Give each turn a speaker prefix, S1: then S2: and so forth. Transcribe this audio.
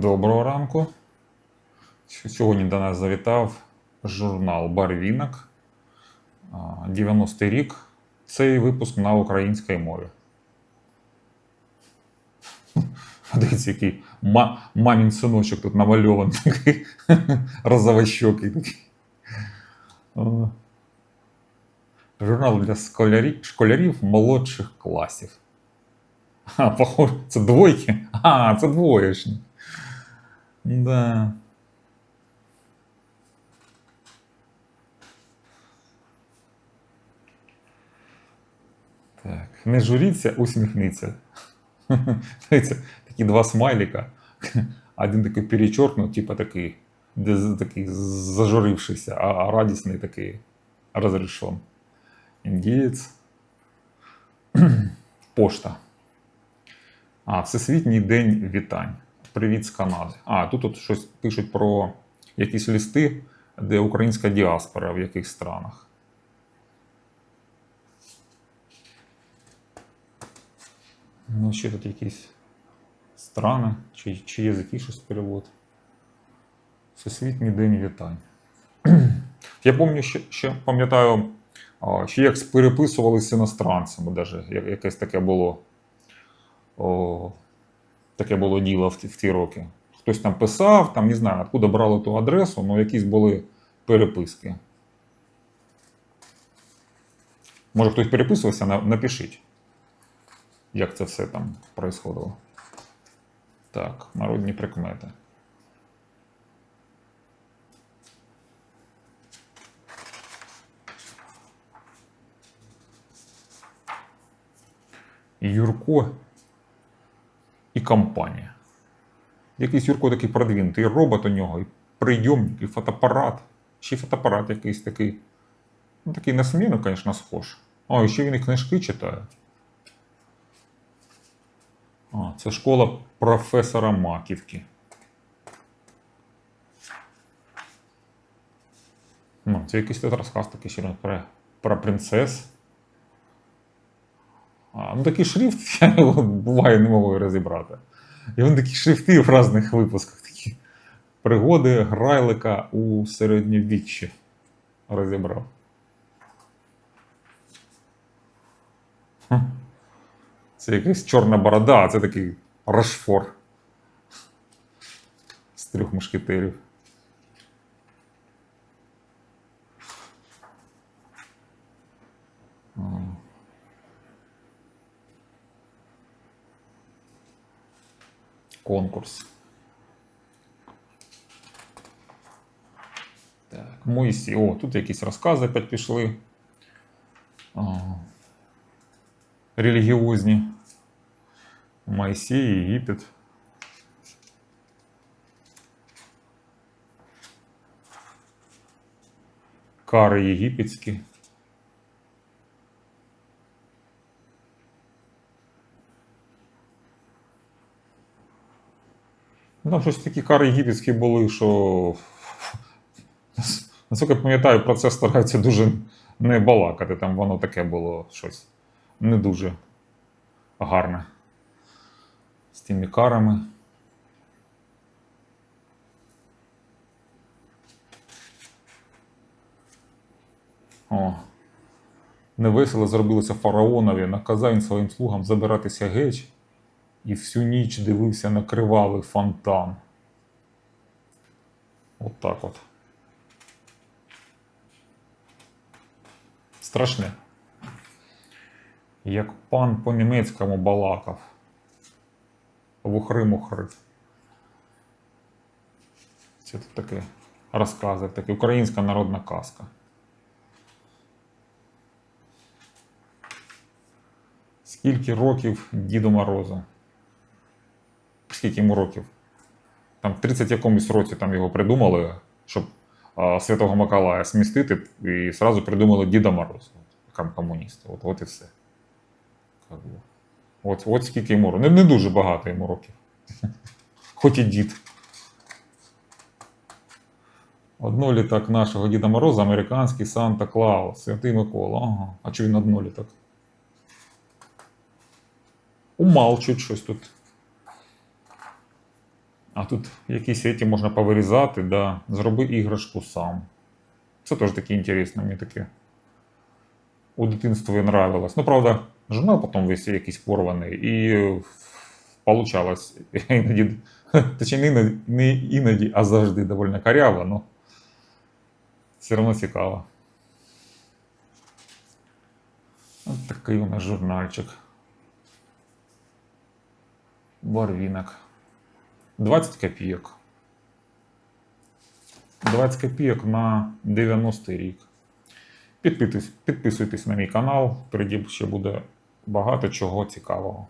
S1: Доброго ранку. Сьогодні до нас завітав журнал Барвінок. 90-й рік. Цей випуск на українській мові. Дивіться, який ма- мамін синочок тут намальований такий розовощокий такий. Журнал для школярів, школярів молодших класів. А, похоже, це двойки. А, це двоєшні. Да. Так, не журіться, усміхніться. Такі два смайлика. Один такий перечеркнут, типа такий, де такий зажурившийся, а радісний такий розрішен. Індієць. Пошта. А, Всесвітній день вітань. Привіт з Канади. А, тут от щось пишуть про якісь листи, де українська діаспора в яких странах. Ну, ще тут якісь страни, чи, чи язики щось перевод. Всесвітній день вітань. Я пам'ятаю, ще, ще пам'ятаю, ще як переписувалися з іностранцями, даже, якесь таке було. Таке було діло в, в ті роки. Хтось там писав, там не знаю, откуда брали ту адресу, але якісь були переписки. Може, хтось переписувався, напишіть, як це все там происходило. Так, народні прикмети. Юрко і компанія. Якийсь Юрко такий продвинутий, і робот у нього, і прийомник, і фотоапарат. Ще фотоапарат якийсь такий. Ну, такий на сміну, звісно, схож. А, і ще він і книжки читає. А, це школа професора Маківки. Ну, це якийсь розказ такий ще про, про принцес. А, ну такий шрифт, я його буває не можу розібрати. І він такі шрифти в різних випусках. Такі пригоди грайлика у середньовіччі розібрав. Це якась чорна борода, а це такий Рашфор з трьох мушкетерів. Конкурс. Так, Моїсі. О, тут якісь розкази опять пішли. А, релігіозні. Моїсей, Єгипет. Кари єгипетські. Ну, щось такі кари єгипетські були, що. Наскільки пам'ятаю, про це стараються дуже не балакати. Там воно таке було щось не дуже гарне. З тими карами. О. Невесело зробилося фараонові, наказав він своїм слугам забиратися геть і всю ніч дивився на кривавий фонтан. От так от. Страшне. Як пан по-німецькому балакав. Вухри-мухри. Це тут таке розкази, таке українська народна казка. Скільки років Діду Морозу? Скільки йому років? Там в 30 якомусь році там його придумали, щоб а, Святого Миколая смістити, і сразу придумали Діда Мороза, ком- комуністи. От, от і все. От, от скільки йому років. Не, не дуже багато йому років. Хоч і дід. Одно літак нашого Діда Мороза, американський Санта Клаус, Святий Микола. Ага. А чого він одно літак? Умалчуть щось тут. А тут якісь еті можна повирізати, да. зроби іграшку сам. Це теж таке інтересне, мені таке. У дитинстві нравилось. Ну, правда, журнал потім весь якийсь порваний, і получалось іноді, точніше, іноді, не іноді, а завжди доволі коряво, але все одно цікаво. Ось такий у нас журнальчик. Барвінок. 20 копійок. 20 копійок на 90 рік. Підписуйтесь, підписуйтесь на мій канал, тоді ще буде багато чого цікавого.